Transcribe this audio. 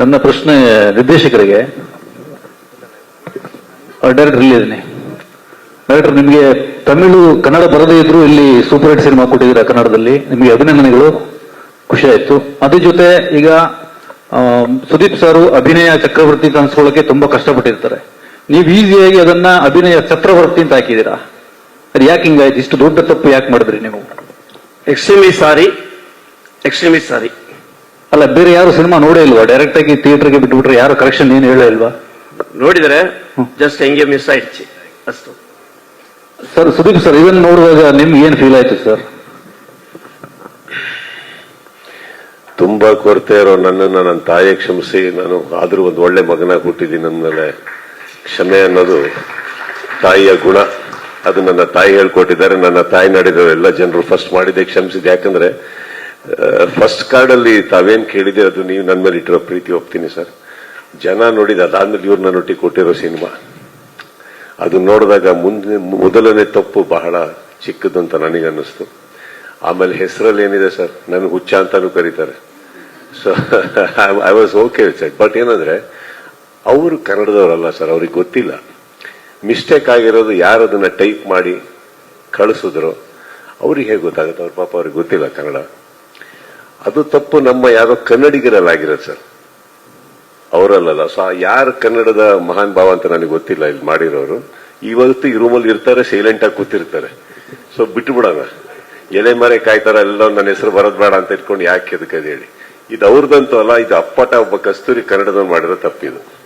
ನನ್ನ ಪ್ರಶ್ನೆ ನಿರ್ದೇಶಕರಿಗೆ. ಡೈರೆಕ್ಟರ್ ಇಲ್ಲಿ ಇದ್ದೀನಿ ಡೈರೆಕ್ಟರ್ ನಿಮಗೆ ತಮಿಳು, ಕನ್ನಡ ಬರದೇ ಇದ್ರು ಇಲ್ಲಿ ಸೂಪರ್ ಹಿಟ್ ಸಿನಿಮಾ ಕೊಟ್ಟಿದ್ದೀರಾ ಕನ್ನಡದಲ್ಲಿ? ನಿಮಗೆ ಅಭಿನಂದನೆಗಳು. ಖುಷಿ ಆಯ್ತು. ಅದ್ರ ಜೊತೆ ಈಗ ಸುದೀಪ್ ಸಾರು ಅಭಿನಯ ಚಕ್ರವರ್ತಿ ಅನ್ಸ್ಕೊಳ್ಳೋಕೆ ತುಂಬಾ ಕಷ್ಟಪಟ್ಟಿರ್ತಾರೆ. ನೀವು ಈಸಿಯಾಗಿ ಅದನ್ನ ಅಭಿನಯ ಚಕ್ರವರ್ತಿ ಅಂತ ಹಾಕಿದ್ದೀರಾ? ಅದು ಯಾಕೆ ಹಿಂಗಾಯ್ತು? ಇಷ್ಟು ದೊಡ್ಡ ತಪ್ಪು ಯಾಕೆ ಮಾಡಿದ್ರಿ ನೀವು? ಎಕ್ಸ್ಟ್ರೀಮ್ಲಿ ಸಾರಿ ಎಕ್ಸ್ಟ್ರೀಮ್ಲಿ ಸಾರಿ ಅಲ್ಲ ಬೇರೆ ಯಾರು ಸಿನಿಮಾ ನೋಡೇ ಇಲ್ವಾ? ಡೈರೆಕ್ಟ್ ಆಗಿ ಥಿಯೇಟರ್ಗೆ ಬಿಟ್ಬಿಟ್ರೆ ಯಾರು ಕರೆಕ್ಷನ್ ಏನು ಹೇಳೇ ಇಲ್ವಾ? ನೋಡಿದರೆ ಜಸ್ಟ್ ಹೆಂಗೆ ಮಿಸ್ ಆಯ್ತು ಅಷ್ಟು. ಸರ್ ಸುದೀಪ್ ಸರ್ ಇವನ್ ನೋಡುವಾಗ ನಿಮ್ಗೆ ಏನ್ ಫೀಲ್ ಆಯ್ತು ಸರ್? ತುಂಬಾ ಕೊರತೆ ಇರೋ ನನ್ನನ್ನು ನನ್ನ ತಾಯಿ ಕ್ಷಮಿಸಿ ನಾನು ಆದರೂ ಒಂದು ಒಳ್ಳೆ ಮಗನ ಕೊಟ್ಟಿದ್ದೀನಿ ಅಂದಮೇಲೆ ಕ್ಷಮೆ ಅನ್ನೋದು ತಾಯಿಯ ಗುಣ. ಅದು ನನ್ನ ತಾಯಿ ಹೇಳ್ಕೊಟ್ಟಿದ್ದಾರೆ. ನನ್ನ ತಾಯಿ ನಡೆದಿರೋ ಎಲ್ಲ ಜನರು ಫಸ್ಟ್ ಮಾಡಿದ್ದೆ ಕ್ಷಮಿಸಿದೆ ಯಾಕಂದ್ರೆ ಫಸ್ಟ್ ಕಾರ್ಡಲ್ಲಿ ತಾವೇನ್ ಕೇಳಿದೆ ಅದು ನೀವು ನನ್ನ ಮೇಲೆ ಇಟ್ಟಿರೋ ಪ್ರೀತಿ ಹೋಗ್ತೀನಿ ಸರ್. ಜನ ನೋಡಿದ, ಅದಾದ್ಮೇಲೆ ಇವ್ರನ್ನ ನೋಟಿ ಕೊಟ್ಟಿರೋ ಸಿನಿಮಾ. ಅದು ನೋಡಿದಾಗ ಮುಂದೆ, ಮೊದಲನೇ ತಪ್ಪು ಬಹಳ ಚಿಕ್ಕದು ಅಂತ ನನಗನ್ನಿಸ್ತು. ಆಮೇಲೆ ಹೆಸರಲ್ಲಿ ಏನಿದೆ ಸರ್ ನನಗೆ ಹುಚ್ಚ ಅಂತಾನು ಕರೀತಾರೆ. So I was okay sir but ಏನಂದ್ರೆ, ಅವರು ಕನ್ನಡದವರಲ್ಲ ಸರ್, ಅವ್ರಿಗೆ ಗೊತ್ತಿಲ್ಲ. ಮಿಸ್ಟೇಕ್ ಆಗಿರೋದು ಯಾರು ಅದನ್ನ ಟೈಪ್ ಮಾಡಿ ಕಳಿಸಿದ್ರು, ಅವ್ರಿಗೆ ಹೇಗೆ ಗೊತ್ತಾಗುತ್ತೆ? ಅವ್ರ ಪಾಪ ಅವ್ರಿಗೆ ಗೊತ್ತಿಲ್ಲ ಕನ್ನಡ. ಅದು ತಪ್ಪು ನಮ್ಮ ಯಾರೋ ಕನ್ನಡಿಗರಲ್ಲಾಗಿರೋದು ಸರ್. ಅವರಲ್ಲ ಸೊ ಯಾರು ಕನ್ನಡದ ಮಹಾನ್ ಭಾವ ಅಂತ ನನಗೆ ಗೊತ್ತಿಲ್ಲ ಇಲ್ಲಿ ಮಾಡಿರೋರು. ಇವತ್ತು ಈ ರೂಮಲ್ಲಿ ಇರ್ತಾರೆ ಸೈಲೆಂಟ್ ಆಗಿ ಕೂತಿರ್ತಾರೆ. ಸೊ ಬಿಟ್ಟು ಬಿಡೋಣ ಎಲೆ ಮರೆ ಕಾಯ್ತಾರ ಎಲ್ಲ ನನ್ನ ಹೆಸರು ಬರೋದ್ ಬೇಡ ಅಂತ ಇಟ್ಕೊಂಡು ಯಾಕೆ ಅದಕ್ಕೆ ಹೇಳಿ. ಇದು ಅವ್ರದಂತೂ ಅಲ್ಲ, ಇದು ಅಪ್ಪಟ ಒಬ್ಬ ಕಸ್ತೂರಿ ಕನ್ನಡದವ್ರು ಮಾಡಿರೋ ತಪ್ಪಿದು.